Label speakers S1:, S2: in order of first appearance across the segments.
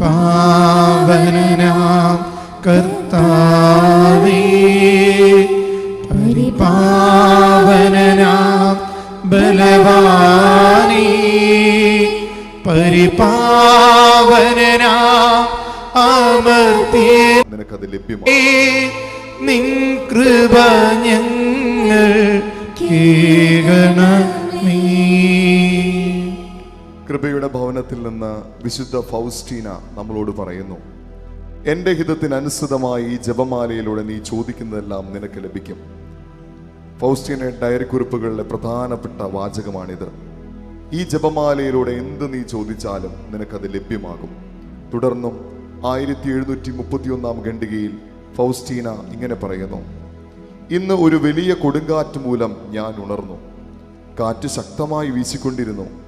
S1: Bye.
S2: കൃപയുടെ ഭവനത്തിൽ നിന്ന് വിശുദ്ധ ഫൗസ്റ്റീന നമ്മളോട് പറയുന്നു എന്റെ ഹിതത്തിനനുസൃതമായി ഈ ജപമാലയിലൂടെ നീ ചോദിക്കുന്നതെല്ലാം നിനക്ക് ലഭിക്കും. ഫൗസ്റ്റീന ഡയറി കുറിപ്പുകളിലെ പ്രധാനപ്പെട്ട വാചകമാണിത്. ഈ ജപമാലയിലൂടെ എന്ത് നീ ചോദിച്ചാലും നിനക്കത് ലഭ്യമാകും. തുടർന്നും ആയിരത്തി എഴുന്നൂറ്റി മുപ്പത്തിയൊന്നാം ഖണ്ഡികയിൽ ഫൗസ്റ്റീന ഇങ്ങനെ പറയുന്നു ഇന്ന് ഒരു വലിയ കൊടുങ്കാറ്റ് മൂലം ഞാൻ ഉണർന്നു. കാറ്റ് ശക്തമായി വീശിക്കൊണ്ടിരുന്നു.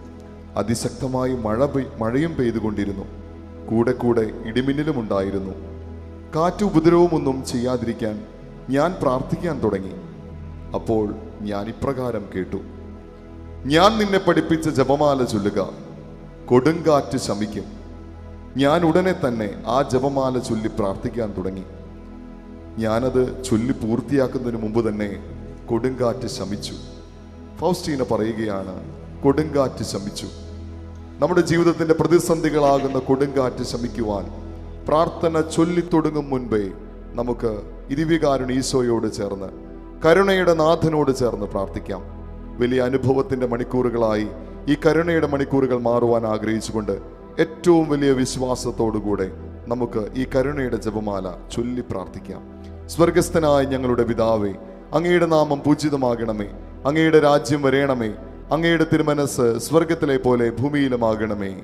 S2: അതിശക്തമായി മഴ മഴയും പെയ്തുകൊണ്ടിരുന്നു. കൂടെ കൂടെ ഇടിമിന്നലും ഉണ്ടായിരുന്നു. കാറ്റ് ഉപദ്രവമൊന്നും ചെയ്യാതിരിക്കാൻ ഞാൻ പ്രാർത്ഥിക്കാൻ തുടങ്ങി. അപ്പോൾ ഞാൻ ഇപ്രകാരം കേട്ടു. ഞാൻ നിന്നെ പഠിപ്പിച്ച ജപമാല ചൊല്ലുക. കൊടുങ്കാറ്റ് ശമിക്കും. ഞാൻ ഉടനെ തന്നെ ആ ജപമാല ചൊല്ലി പ്രാർത്ഥിക്കാൻ തുടങ്ങി. ഞാനത് ചൊല്ലി പൂർത്തിയാക്കുന്നതിന് മുമ്പ് തന്നെ കൊടുങ്കാറ്റ് ശമിച്ചു. ഫൗസ്റ്റീന പറയുകയാണ് കൊടുങ്കാറ്റ് ശമിച്ചു. നമ്മുടെ ജീവിതത്തിന്റെ പ്രതിസന്ധികളാകുന്ന കൊടുങ്കാറ്റ് ശമിക്കുവാൻ പ്രാർത്ഥന ചൊല്ലിത്തൊടുങ്ങും മുൻപേ നമുക്ക് ഇരുവികാരൻ ഈശോയോട് ചേർന്ന് കരുണയുടെ നാഥനോട് ചേർന്ന് പ്രാർത്ഥിക്കാം. വലിയ അനുഭവത്തിന്റെ മണിക്കൂറുകളായി ഈ കരുണയുടെ മണിക്കൂറുകൾ മാറുവാൻ ആഗ്രഹിച്ചുകൊണ്ട് ഏറ്റവും വലിയ വിശ്വാസത്തോടുകൂടെ നമുക്ക് ഈ കരുണയുടെ ജപമാല ചൊല്ലി പ്രാർത്ഥിക്കാം. സ്വർഗസ്ഥനായ ഞങ്ങളുടെ പിതാവേ അങ്ങയുടെ നാമം പൂജിതമാകണമേ അങ്ങയുടെ രാജ്യം വരേണമേ അങ്ങയുടെ തിരുമനസ് സ്വർഗത്തിലെ പോലെ ഭൂമിയിലുമാകണമേ.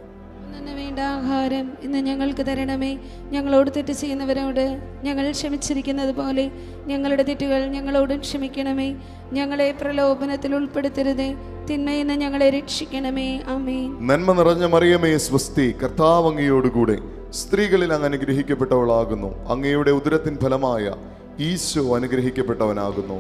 S3: ആഹാരം ഇന്ന് ഞങ്ങൾക്ക് തരണമേ. ഞങ്ങളോട് തെറ്റ് ചെയ്യുന്നവരോട് ഞങ്ങൾ ക്ഷമിച്ചിരിക്കുന്നത് പോലെ ഞങ്ങളുടെ തെറ്റുകൾ ഞങ്ങളോടും ക്ഷമിക്കണമേ. ഞങ്ങളെ പ്രലോഭനത്തിൽ ഉൾപ്പെടുത്തരുതേ. തിന്മയിൽ നിന്ന് ഞങ്ങളെ രക്ഷിക്കണമേ. ആമേൻ.
S2: നന്മ നിറഞ്ഞ മറിയമേ സ്വസ്തി കർത്താവ് അങ്ങയോടുകൂടെ സ്ത്രീകളിൽ അങ്ങ് അനുഗ്രഹിക്കപ്പെട്ടവളാകുന്നു. അങ്ങയുടെ ഉദരത്തിൻ ഫലമായ ഈശോ അനുഗ്രഹിക്കപ്പെട്ടവനാകുന്നു.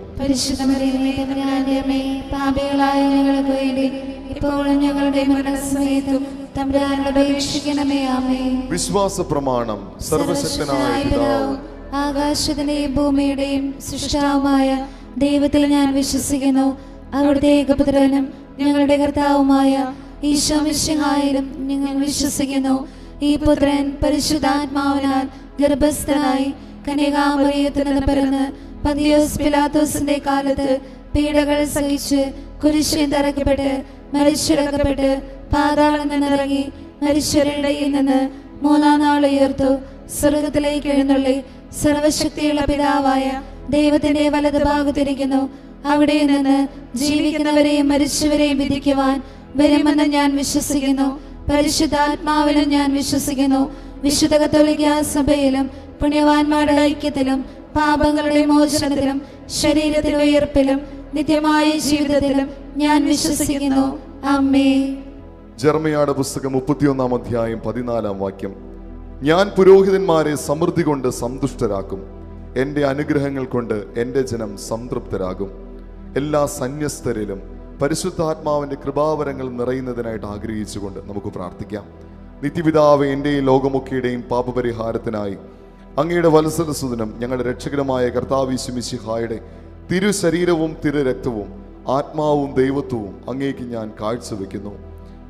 S2: വിശ്വാസ പ്രമാണം സർവശക്തനായ പിതാവ്
S3: ആകാശത്തിന്റെയും ഭൂമിയുടെയും സൃഷ്ടാവുമായ ദൈവത്തിൽ ഞാൻ വിശ്വസിക്കുന്നു. അവിടുത്തെ ഏകപുത്രനും ഞങ്ങളുടെ കർത്താവുമായ ഈശോ മിശിഹായിലും ഞങ്ങൾ വിശ്വസിക്കുന്നു. ഈ പുത്രൻ പരിശുദ്ധാത്മാവിനാൽ ഗർഭസ്ഥനായി കന്യകാമറിയത്തിൽ നിന്ന് പിറന്ന് പന്തിയോസ് പിലാത്തോസിന്റെ കാലത്ത് പീഡകൾ സഹിച്ച് കുരിശിൽ തറക്കപ്പെട്ട് മരിച്ചിറക്കപ്പെട്ട് പാതാളം നിന്നിറങ്ങി മരിച്ചവരുടെ നിന്ന് മൂന്നാം നാൾ ഉയർത്തു. സ്വർഗത്തിലേക്ക് എഴുന്നള്ളി സർവശക്തിയുള്ള പിതാവായ ദൈവത്തിന്റെ വലത് ഭാഗത്തിരിക്കുന്നു. അവിടെ നിന്ന് ജീവിക്കുന്നവരെയും മരിച്ചവരെയും വിധിക്കുവാൻ വരുമെന്ന് ഞാൻ വിശ്വസിക്കുന്നു. പരിശുദ്ധാത്മാവിലും ഞാൻ വിശ്വസിക്കുന്നു. വിശുദ്ധ കത്തോലിക്ക സഭയിലും പുണ്യവാന്മാരുടെ ഐക്യത്തിലും പാപങ്ങളുടെ മോചനത്തിലും ശരീരത്തിലെ ഉയർപ്പിലും നിത്യമായ ജീവിതത്തിലും ഞാൻ വിശ്വസിക്കുന്നു. അമ്മേ.
S2: ജർമ്മയാട് പുസ്തകം മുപ്പത്തിയൊന്നാം അധ്യായം പതിനാലാം വാക്യം. ഞാൻ പുരോഹിതന്മാരെ സമൃദ്ധി കൊണ്ട് സന്തുഷ്ടരാക്കും. എന്റെ അനുഗ്രഹങ്ങൾ കൊണ്ട് എന്റെ ജനം സംതൃപ്തരാകും. എല്ലാ സന്യസ്തരിലും പരിശുദ്ധാത്മാവിന്റെ കൃപാവരങ്ങൾ നിറയുന്നതിനായിട്ട് ആഗ്രഹിച്ചുകൊണ്ട് നമുക്ക് പ്രാർത്ഥിക്കാം. നിത്യപിതാവ് എന്റെയും ലോകമൊക്കെയുടെയും പാപപരിഹാരത്തിനായി അങ്ങയുടെ വത്സര സുദിനം ഞങ്ങളുടെ രക്ഷകരമായ കർത്താവിശുമിശിഹായുടെ തിരു ശരീരവും തിരു രക്തവും ആത്മാവും ദൈവത്വവും അങ്ങേക്ക് ഞാൻ കാഴ്ചവെക്കുന്നു.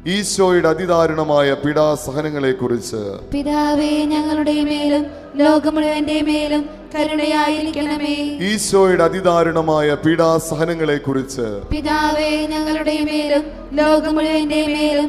S2: ഈശോയുടെ അതിദാരുണമായ പീഡാസഹനങ്ങളെ കുറിച്ച്
S3: പിതാവേ ഞങ്ങളുടെ മേലും ലോകം മുഴുവന്റെ മേലും കരുണയായിരിക്കണമേ.
S2: ഈശോയുടെ അതിദാരുണമായ പീഡാസഹനങ്ങളെ കുറിച്ച്
S3: പിതാവേ ഞങ്ങളുടെ മേലും ലോകം മുഴുവന്റെ മേലും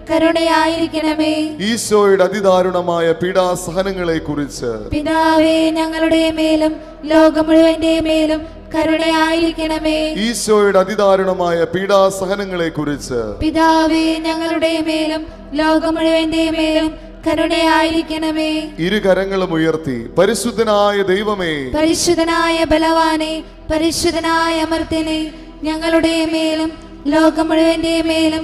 S3: കരുണയായിരിക്കണമേ.
S2: ഈശോയുടെ അതിദാരുണമായ പീഡാസഹനങ്ങളെ കുറിച്ച്
S3: പിതാവേ ഞങ്ങളുടെ മേലും ലോകം മുഴുവന്റെ മേലും കരുണയായിരിക്കണമേ.
S2: ഈശോയുടെ അതിദാരുണമായ പീഡാസഹനങ്ങളെ കുറിച്ച്
S3: പിതാവേ ഞങ്ങളുടെ മേലും ലോകം മുഴുവന്റെ മേലും കരുണയായിരിക്കണമേ.
S2: ഇരു കരങ്ങളും ഉയർത്തി പരിശുദ്ധനായ ദൈവമേ
S3: പരിശുദ്ധനായ ബലവാനെ പരിശുദ്ധനായ അമർത്തിനെ ഞങ്ങളുടെ മേലും ലോകം മുഴുവന്റെ മേലും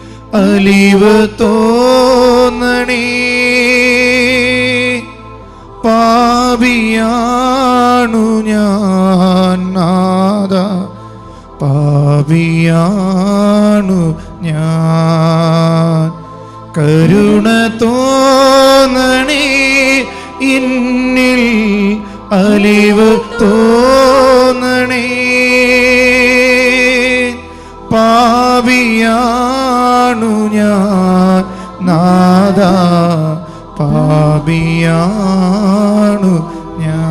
S1: അലിവ് തോന്നണി. പാപിയാണു ഞാൻ നാദ പാപിയാണു ഞാൻ. കരുണ തോന്നണി ഇന്നിൽ അലിവ് തോന്നണേ. പാപിയാണു ഞാൻ.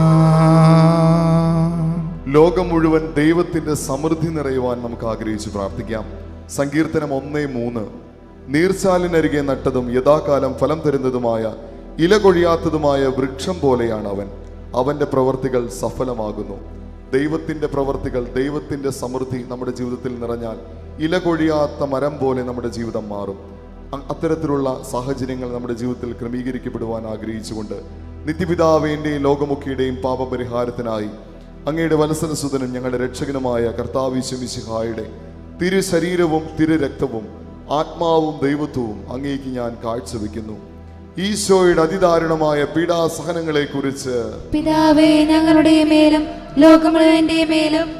S2: ലോകം മുഴുവൻ ദൈവത്തിന്റെ സമൃദ്ധി നിറയുവാൻ നമുക്ക് ആഗ്രഹിച്ച് പ്രാർത്ഥിക്കാം. സങ്കീർത്തനം ഒന്നേ മൂന്ന്. നീർച്ചാലിനരികെ നട്ടതും യഥാകാലം ഫലം തരുന്നതുമായ ഇല കൊഴിയാത്തതുമായ വൃക്ഷം പോലെയാണ് അവൻ. അവന്റെ പ്രവർത്തികൾ സഫലമാകുന്നു. ദൈവത്തിന്റെ പ്രവർത്തികൾ ദൈവത്തിന്റെ സമൃദ്ധി നമ്മുടെ ജീവിതത്തിൽ നിറഞ്ഞാൽ ഇല കൊഴിയാത്ത മരം പോലെ നമ്മുടെ ജീവിതം മാറും. അത്തരത്തിലുള്ള സാഹചര്യങ്ങൾ നമ്മുടെ ജീവിതത്തിൽ ക്രമീകരിക്കപ്പെടുവാൻ ആഗ്രഹിച്ചുകൊണ്ട് നിത്യപിതാവിന്റെയും ലോകമുഖിയുടെയും പാപപരിഹാരത്തിനായി അങ്ങയുടെ വലസനസുതനും ഞങ്ങളുടെ രക്ഷകനുമായ കർത്താവിശ്വമിശിഹായുടെ തിരു ശരീരവും തിരു രക്തവും ആത്മാവും ദൈവത്വവും അങ്ങേക്ക് ഞാൻ കാഴ്ചവെക്കുന്നു. ഈശോയുടെ അതിദാരുണമായ പീഡാസഹനങ്ങളെ കുറിച്ച്
S3: പിതാവേ ഞങ്ങളുടെ മേലും ലോകമുഴുവന്റെ മേലും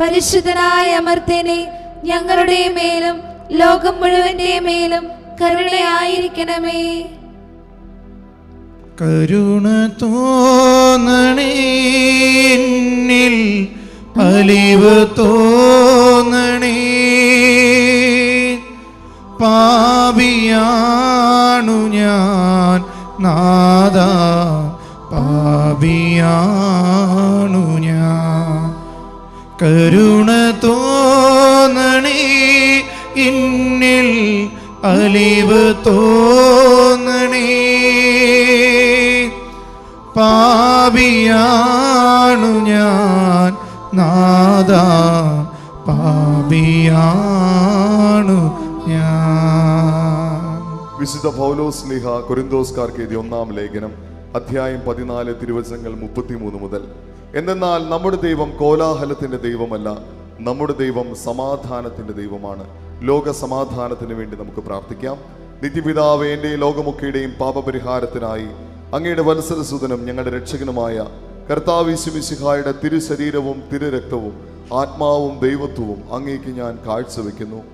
S3: പരിശുദ്ധനായ അമർത്തേനെ ഞങ്ങളുടെ മേലും ലോകം മുഴുവന്റെ മേലും കരുണയായിരിക്കണമേ.
S1: കരുണ തോന്നണേ അലിവ് തോന്നണേ
S2: പൗലോസ് ലിഹ കൊരിന്തോസ്കാർക്ക് എഴുതിയ ഒന്നാം ലേഖനം അധ്യായം പതിനാല് തിരുവചനങ്ങൾ മുപ്പത്തിമൂന്ന് മുതൽ. എന്തെന്നാൽ നമ്മുടെ ദൈവം കോലാഹലത്തിന്റെ ദൈവമല്ല നമ്മുടെ ദൈവം സമാധാനത്തിന്റെ ദൈവമാണ്. ലോക സമാധാനത്തിന് വേണ്ടി നമുക്ക് പ്രാർത്ഥിക്കാം. നിത്യപിതാവ് എന്റെ ലോകമൊക്കെയുടെയും പാപപരിഹാരത്തിനായി അങ്ങയുടെ വത്സരസുതനും ഞങ്ങളുടെ രക്ഷകനുമായ കർത്താവിശുമിശിഹായുടെ തിരുശരീരവും തിരുരക്തവും ആത്മാവും ദൈവത്വവും അങ്ങേക്ക് ഞാൻ കാഴ്ചവെക്കുന്നു.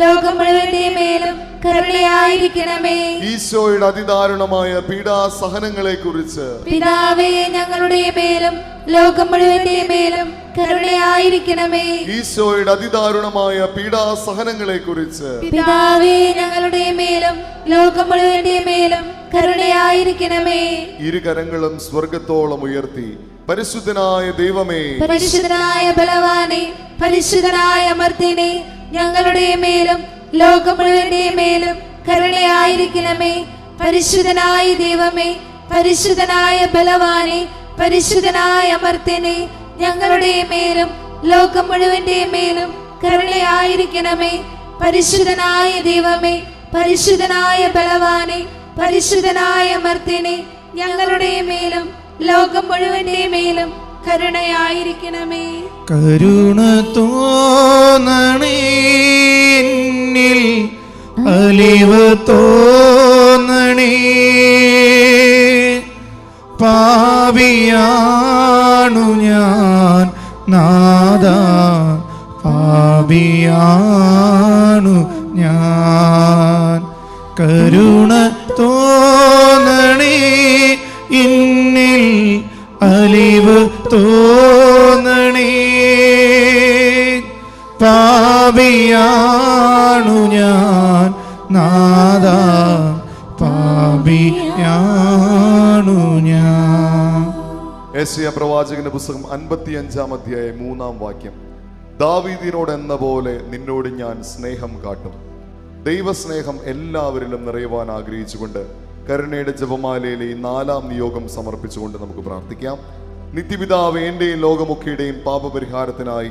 S3: ലോകം മുഴുവന്റെ മേലും കരുണയായിരിക്കണമേ.
S2: ഈശോയുടെ അതിദാരുണമായ പീഡാസഹനങ്ങളെ കുറിച്ച്
S3: പിതാവേ ഞങ്ങളുടെ മേലും ലോകം മുഴുവന്റെ മേലും കരുണയായിരിക്കണമേ.
S2: ഈശോയുടെ അതിദാരുണമായ പീഡാസഹനങ്ങളെ കുറിച്ച്
S3: പിതാവേ ഞങ്ങളുടെ മേലും ലോകം മുഴുവന്റെ മേലും കരുണയായിരിക്കണമേ.
S2: ഇരുകരങ്ങളും സ്വർഗത്തോളം ഉയർത്തി പരിശുദ്ധനായ ദൈവമേ
S3: പരിശുദ്ധനായ ബലവാനെ പരിശുദ്ധനായ അമർത്തിനെ ഞങ്ങളുടെ മേലും ലോകം മുഴുവന്റെ മേലും കരുണയായിരിക്കണമേ. പരിശുദ്ധനായ ദൈവമേ പരിശുദ്ധനായ ബലവാനെ പരിശുദ്ധനായ അമർത്തനെ ഞങ്ങളുടെ മേലും ലോകം മുഴുവന്റെ മേലും കരുണയായിരിക്കണമേ. പരിശുദ്ധനായ ദൈവമേ പരിശുദ്ധനായ ബലവാനെ പരിശുദ്ധനായ അമർത്തനെ ഞങ്ങളുടെ മേലും ലോകം മുഴുവന്റെ മേലും കരുണയായിരിക്കണമേ.
S1: കരുണ തോന്നണേ അലിവ തോന്നണേ. പാപിയാണു ഞാൻ നാദ. പാപിയാണു ഞാൻ കരുണ തോന്നണേ. പാപിയാണു ഞാൻ. നാദ പാപിയാണു ഞാൻ.
S2: ഏഷ്യ പ്രവാചകന്റെ പുസ്തകം അൻപത്തി അഞ്ചാം അധ്യായ മൂന്നാം വാക്യം. ദാവീദിനോട് എന്ന പോലെ നിന്നോട് ഞാൻ സ്നേഹം കാട്ടും. ദൈവസ്നേഹം എല്ലാവരിലും നിറയുവാൻ ആഗ്രഹിച്ചുകൊണ്ട് കരുണയുടെ ജപമാലയിലെ ഈ നാലാം നിയോഗം സമർപ്പിച്ചുകൊണ്ട് നമുക്ക് പ്രാർത്ഥിക്കാം. നിത്യപിതാവ് എന്റെയും ലോകമൊക്കെയുടെയും പാപപരിഹാരത്തിനായി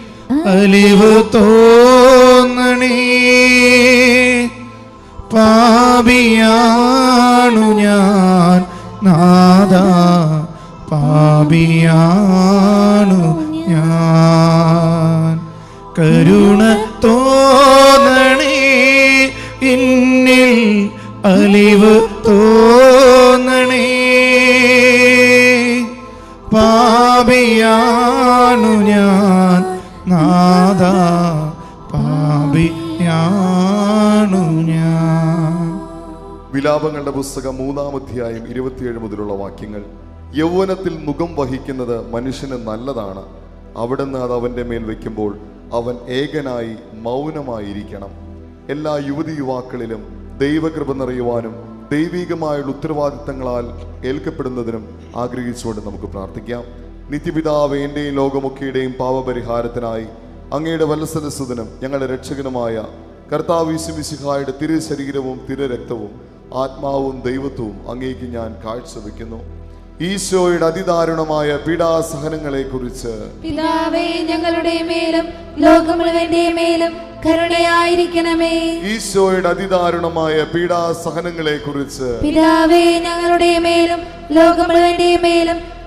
S1: അലിവ് തോന്നണേ. പാപിയാണു ഞാൻ. നാദ പാപിയാണു ഞാൻ. കരുണ തോന്നണേ. ഇന്നിൽ അലിവ്
S2: പുസ്തകം മൂന്നാം അധ്യായം ഇരുപത്തിയേഴ് മുതലുള്ള വാക്യങ്ങൾ. യൗവനത്തിൽ മുഖം വഹിക്കുന്നത് മനുഷ്യന് നല്ലതാണ്. അവിടുന്ന് അത് അവന്റെ മേൽ വയ്ക്കുമ്പോൾ അവൻ ഏകനായി മൗനമായിരിക്കണം. എല്ലാ യുവതി യുവാക്കളിലും ദൈവകൃപ നിറയുവാനും ദൈവികമായുള്ള ഉത്തരവാദിത്തങ്ങളാൽ ഏൽക്കപ്പെടുന്നതിനും ആഗ്രഹിച്ചുകൊണ്ട് നമുക്ക് പ്രാർത്ഥിക്കാം. നിത്യപിതാവ് എന്റെയും ലോകമൊക്കെയുടെയും പാവപരിഹാരത്തിനായി അങ്ങയുടെ വത്സരസുതനും ഞങ്ങളുടെ രക്ഷകനുമായ കർത്താവ് യേശുമിശിഹായുടെ തിരു ശരീരവും തിരു രക്തവും ആത്മാവും ദൈവത്വവും അങ്ങേക്ക് ഞാൻ കാഴ്ചവെക്കുന്നു ഈശോയുടെ അതിദാരുണമായ പീഡാസഹനങ്ങളെ കുറിച്ച്
S3: പിതാവേ ഞങ്ങളുടെ മേലും ലോകം മുഴുവന്റെ മേലും കരുണയായിരിക്കണമേ.
S2: ഈശോയുടെ അതിദാരുണമായ പീഡാസഹനങ്ങളെ കുറിച്ച്
S3: പിതാവേ ഞങ്ങളുടെ മേലും ലോകം മുഴുവന്റെ മേലും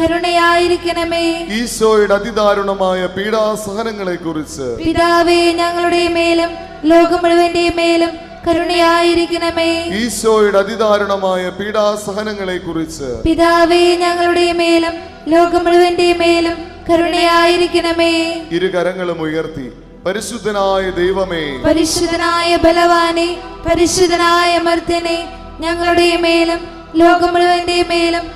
S3: കരുണയായിരിക്കണമേ.
S2: ഈശോയുടെ അതിദാരുണമായ പീഡാസഹനങ്ങളെ കുറിച്ച്
S3: പിതാവേ ഞങ്ങളുടെ മേലും ലോകം മുഴുവന്റെ മേലും കരുണയായിരിക്കണമേ.
S2: ഈശോയുടെ അതിദാരുണമായ പീഡാസഹനങ്ങളെ കുറിച്ച്
S3: പിതാവേ ഞങ്ങളുടെ മേലും ലോകം മുഴുവന്റെ മേലും കരുണയായിരിക്കണമേ.
S2: ഇരുകരങ്ങളും ഉയർത്തി പരിശുദ്ധനായ ദൈവമേ.
S3: പരിശുദ്ധനായ ബലവാനെ പരിശുദ്ധനായ മർദ്ദനെ ഞങ്ങളുടെ മേലും ലോകം മുഴുവന്റെ മേലും